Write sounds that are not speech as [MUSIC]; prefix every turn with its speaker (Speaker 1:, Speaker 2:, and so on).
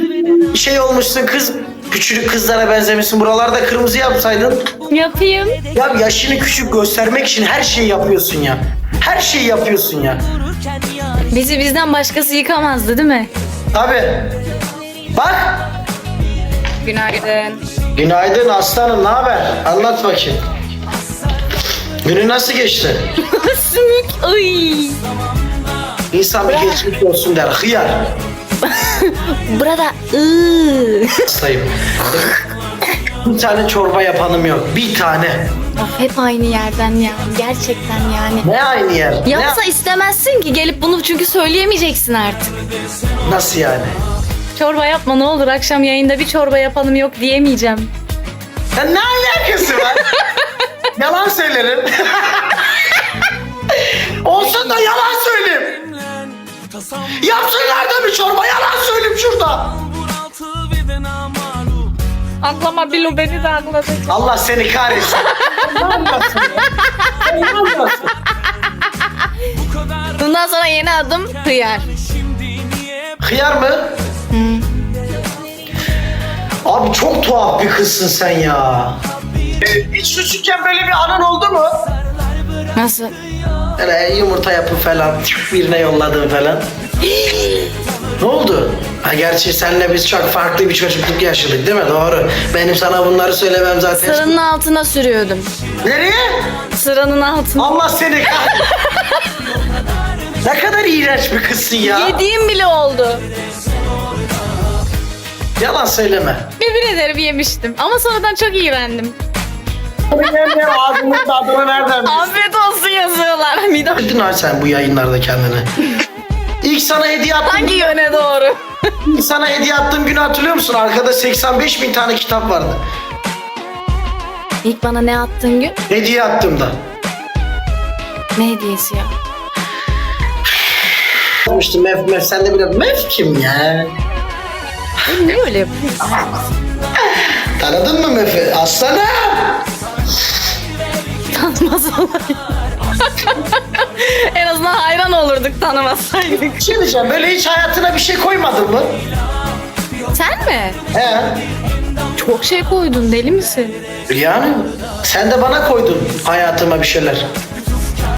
Speaker 1: böyle şey olmuşsun kız küçük kızlara benzemişsin. Buralarda kırmızı yapsaydın.
Speaker 2: Yapayım.
Speaker 1: Ya yaşını küçük göstermek için her şeyi yapıyorsun ya. Her şeyi yapıyorsun ya.
Speaker 2: Bizi bizden başkası yıkamazdı değil mi?
Speaker 1: Tabi. Bak.
Speaker 2: Günaydın.
Speaker 1: Günaydın aslanım ne haber? Anlat bakayım. Günü nasıl geçti? [LAUGHS]
Speaker 2: Sümük. Ay.
Speaker 1: İnsan bir geçmiş olsun der. Hıyar. [LAUGHS]
Speaker 2: Burada ıı.
Speaker 1: Bir tane çorba yapanım yok. Bir tane.
Speaker 2: Of hep aynı yerden ya. Gerçekten yani.
Speaker 1: Ne aynı yer?
Speaker 2: Yapsa istemezsin ki gelip bunu çünkü söyleyemeyeceksin artık.
Speaker 1: Ne? Nasıl yani?
Speaker 2: Çorba yapma ne olur akşam yayında bir çorba yapalım yok diyemeyeceğim.
Speaker 1: Ya ne alakası var? [LAUGHS] yalan söylerim. [LAUGHS] Olsun da yalan. Yapsınlar da bir çorba yalan söyleyeyim şurada.
Speaker 2: Aklama Bilo beni de akladı.
Speaker 1: Allah seni kahretsin.
Speaker 2: Bundan sonra yeni adım hıyar.
Speaker 1: Hıyar mı? Abi çok tuhaf bir kızsın sen ya. Hiç küçükken böyle bir anın oldu mu?
Speaker 2: Nasıl?
Speaker 1: Böyle yumurta yapıp falan birine yolladın falan. [GASPS] ne oldu? Ha gerçi senle biz çok farklı bir çocukluk yaşadık değil mi? Doğru. Benim sana bunları söylemem zaten.
Speaker 2: Sıranın altına sürüyordum.
Speaker 1: Nereye?
Speaker 2: Sıranın altına.
Speaker 1: Allah seni kahretsin. [LAUGHS] ne kadar iğrenç bir kızsın ya.
Speaker 2: Yediğim bile oldu.
Speaker 1: Yalan söyleme.
Speaker 2: Yemin ederim yemiştim. Ama sonradan çok iğrendim.
Speaker 1: Ne ağzının tadını nereden
Speaker 2: Afiyet olsun yazıyorlar. [LAUGHS] Midem.
Speaker 1: bildin lan sen bu yayınlarda kendini? İlk sana hediye attım.
Speaker 2: Hangi yöne doğru?
Speaker 1: İlk sana hediye attığım günü hatırlıyor musun? Arkada 85 bin tane kitap vardı.
Speaker 2: İlk bana ne attığın gün?
Speaker 1: Hediye attığımda.
Speaker 2: Ne hediyesi ya?
Speaker 1: Olmuştu Mef Mef sen de bile Mef kim ya?
Speaker 2: Niye öyle yapıyorsun?
Speaker 1: Tanıdın mı Mef'i? Aslanım!
Speaker 2: Olayım. [LAUGHS] en azından hayran olurduk tanımasaydık.
Speaker 1: Şey diyeceğim böyle hiç hayatına bir şey koymadın mı?
Speaker 2: Sen mi?
Speaker 1: He.
Speaker 2: Çok şey koydun deli misin?
Speaker 1: Yani sen de bana koydun hayatıma bir şeyler.